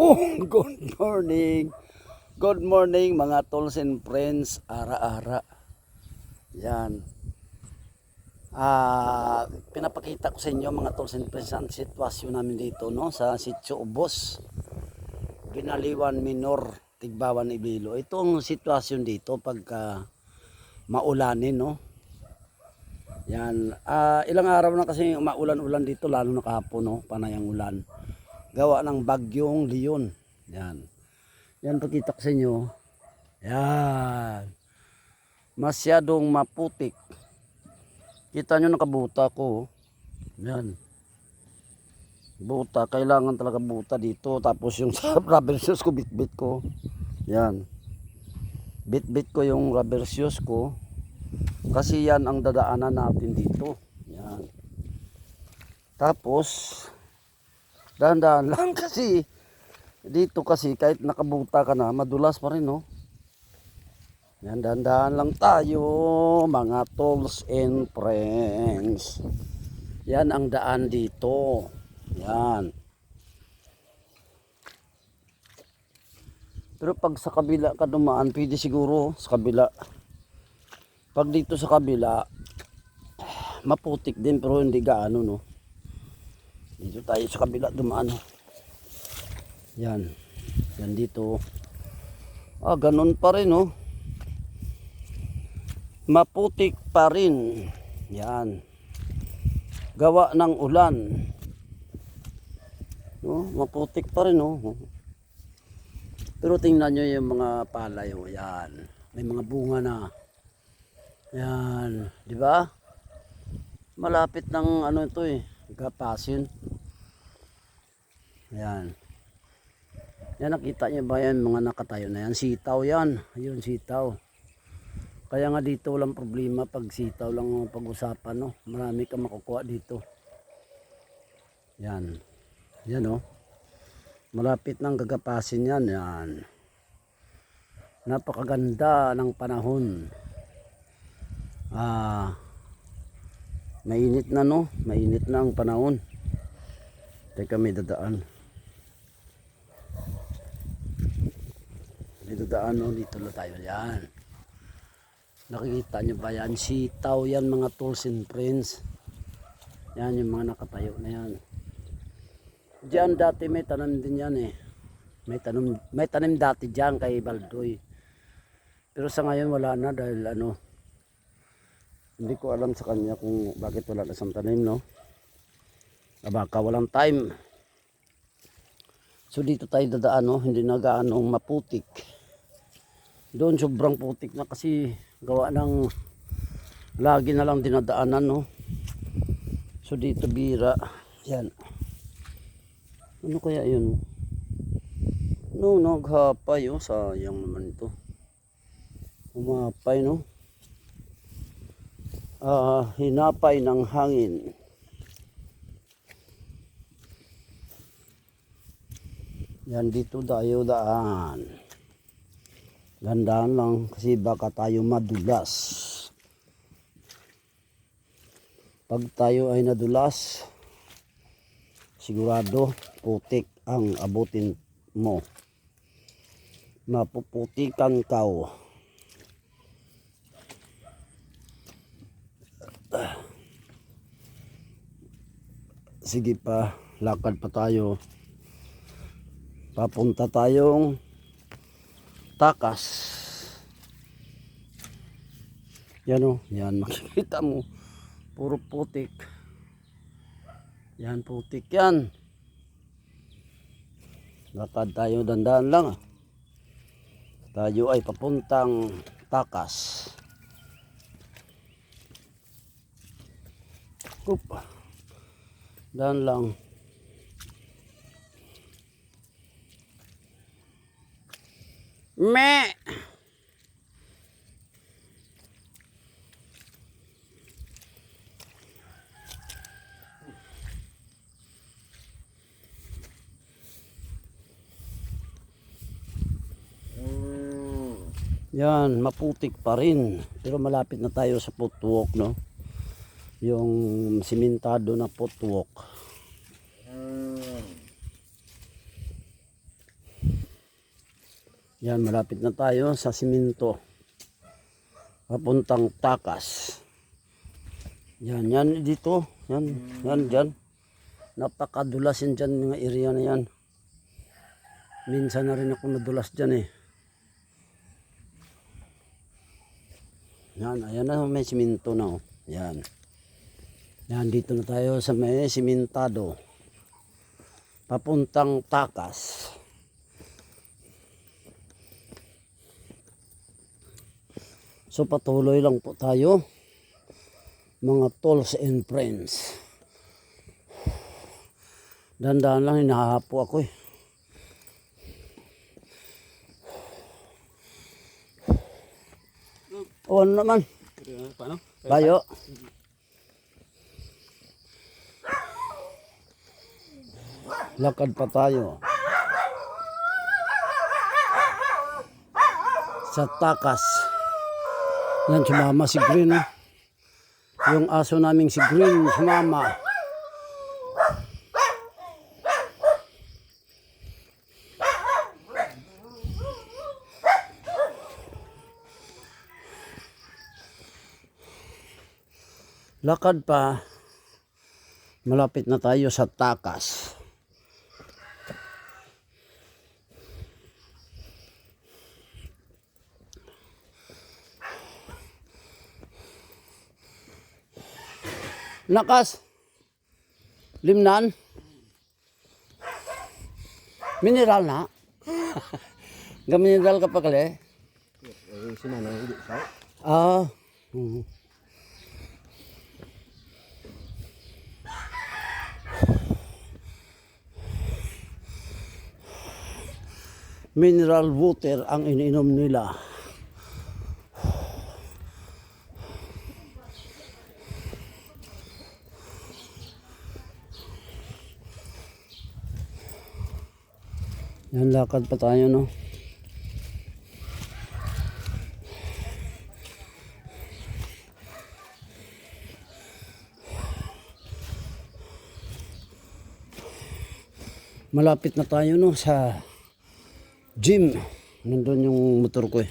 Oh, good morning. Good morning mga tools and friends, ara-ara. Yan. Ah, pinapakita ko sa inyo mga tools and friends ang sitwasyon namin dito no sa Sitio Ubos. Binaliwan Minor, Tigbawan Ibilo. Ito ang sitwasyon dito pagka maulanin no. Yan. Ah, ilang araw na kasi maulan-ulan dito lalo na kahapon no, panayang ulan gawa ng bagyong Leon. Yan. Yan pakita ko sa inyo. Yan. Masyadong maputik. Kita nyo nakabuta ko. Yan. Buta. Kailangan talaga buta dito. Tapos yung sa rubber shoes ko, bit-bit ko. Yan. Bit-bit ko yung rubber shoes ko. Kasi yan ang dadaanan natin dito. Yan. Tapos, dahan-dahan lang kasi dito kasi kahit nakabuta ka na madulas pa rin no? Yan dahan-dahan lang tayo mga tools and friends. Yan ang daan dito. Yan. Pero pag sa kabila ka dumaan pwede siguro sa kabila. Pag dito sa kabila maputik din pero hindi gaano no dito tayo sa kabila dumaan. oh. Yan. Yan dito. Ah, ganun pa rin oh. Maputik pa rin. Yan. Gawa ng ulan. No, maputik pa rin oh. Pero tingnan nyo yung mga palay oh. Yan. May mga bunga na. Yan. Di ba? Malapit ng ano ito eh. Gapasin. Ayan. Yan nakita niyo ba yan mga nakatayo na yan? Sitaw yan. Ayun sitaw. Kaya nga dito walang problema pag sitaw lang ang pag-usapan no. Marami kang makukuha dito. Yan. Yan oh. Malapit ng gagapasin yan. Yan. Napakaganda ng panahon. Ah, mainit na no. Mainit na ang panahon. Teka may dadaan. May dadaan no. Dito na tayo. Yan. Nakikita nyo ba yan? Sitaw yan mga tools and friends. Yan yung mga nakatayo na yan. Diyan dati may tanim din yan eh. May tanim, may tanim dati diyan kay Baldoy. Pero sa ngayon wala na dahil ano, hindi ko alam sa kanya kung bakit wala na siyang tanim, no? Ah, Baka walang time. So dito tayo dadaan, no? Hindi na gaano maputik. Doon sobrang putik na kasi gawa ng lagi na lang dinadaanan, no? So dito bira. Yan. Ano kaya yun? No, naghapay, oh. Sayang naman ito. Umapay, no? Ah, hinapay ng hangin. Yan dito tayo daan. Gandaan lang kasi baka tayo madulas. Pag tayo ay nadulas, sigurado putik ang abutin mo. Mapuputikan ka. Sige pa lakad pa tayo. Papunta tayong takas. Yan o yan makikita mo. Puro putik. Yan putik yan. Lakad tayo dandaan lang. Ah. tayo ay papuntang takas. Oop. Dan lang. Me. Yan, maputik pa rin. Pero malapit na tayo sa footwalk, no? Yung simentado na footwalk. Yan, malapit na tayo sa siminto. Papuntang takas. Yan, yan dito. Yan, yan, dyan. Napakadulas yan dyan, mga area na yan. Minsan na rin ako nadulas dyan eh. Yan, ayan na may siminto na oh. Yan. Yan, dito na tayo sa may simentado. Papuntang takas. So patuloy lang po tayo mga tolls and friends. Dandan lang hinahapo ako eh. O ano naman? Paano? Bayo. Lakad pa tayo. Sa takas. Yan, sumama si Green. oh. Yung aso naming si Green, sumama. Lakad pa. Malapit na tayo sa takas. Lakas. Limnan. Mineral na. Gamineral ka pa kali. Sinanay, hindi sa. Ah. mhm. Mineral water ang iniinom nila. Yan lakad pa tayo no. malapit na tayo no sa gym. Nandun yung motor ko eh.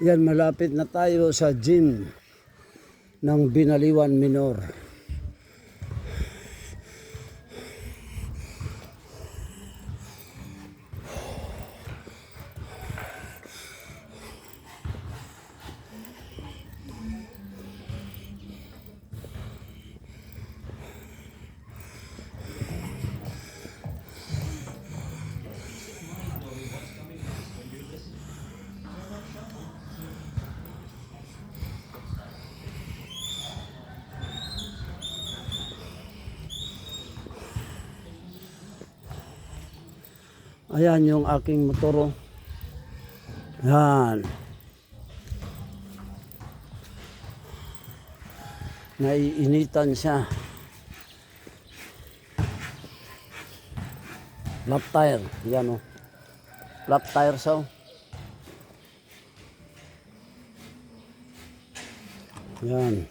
Yan, malapit na tayo sa gym ng Binaliwan Minor. Ayan yung aking motor. oh. Yan. Naiinitan siya. Flat tire. Yan o. Flat tire siya. oh. Yan.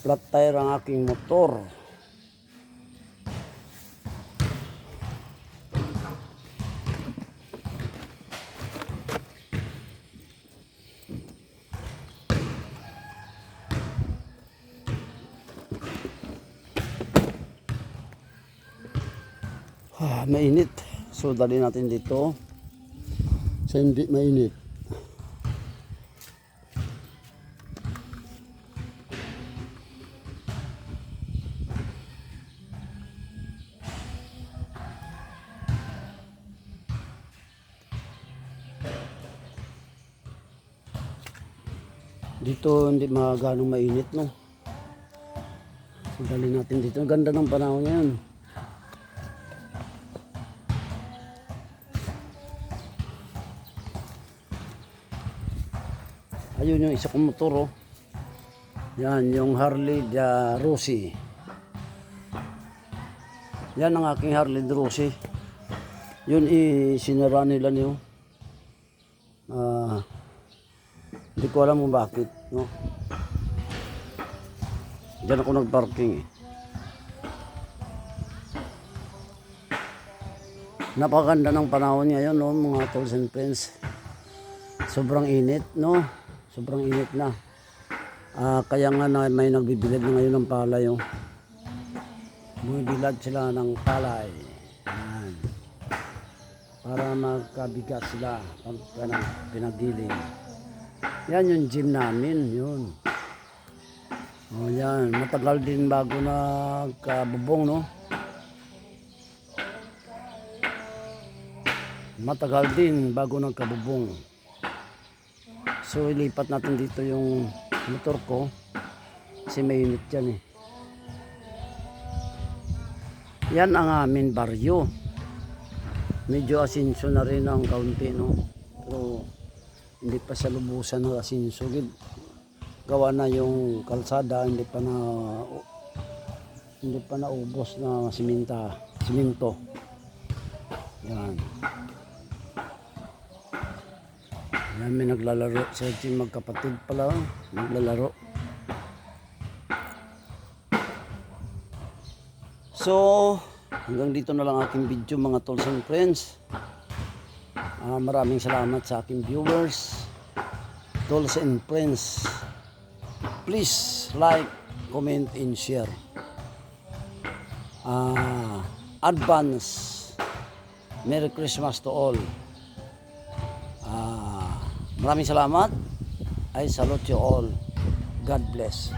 Flat tire ang aking motor. Ah, mainit. So dali natin dito. Sa hindi mainit. Dito hindi maganong mainit no. So natin dito. Ganda ng panahon ngayon. Ayun yung isa kong motor oh. Yan yung Harley Darusi. Yan ang aking Harley Darusi. Yun i sinara nila niyo. Ah, Hindi ko alam kung bakit, no? Diyan ako nagparking eh. Napakaganda ng panahon ngayon, no, mga tools and friends. Sobrang init, no? Sobrang init na. Ah, kaya nga na may nagbibilad na ngayon ng palay, oh. Bumibilad sila ng palay. Yan. Para magkabigat sila pag pinag, pinagdiling. Yan yung gym namin, yun. O yan, matagal din bago nagkabubong, no? Matagal din bago nagkabubong. So ilipat natin dito yung motor ko kasi mainit yan eh. Yan ang amin baryo. Medyo asinso na rin ang kaunti no. Pero hindi pa sa lubusan ng asinso. Gawa na yung kalsada, hindi pa na hindi pa naubos na siminta, siminto. Yan. May naglalaro. Sa ating magkapatid pala, oh. naglalaro. So, hanggang dito na lang aking video mga tools and friends. Ah, maraming salamat sa aking viewers. Tools and friends. Please like, comment, and share. Ah, advance. Merry Christmas to all. Maraming salamat. I salute you all. God bless.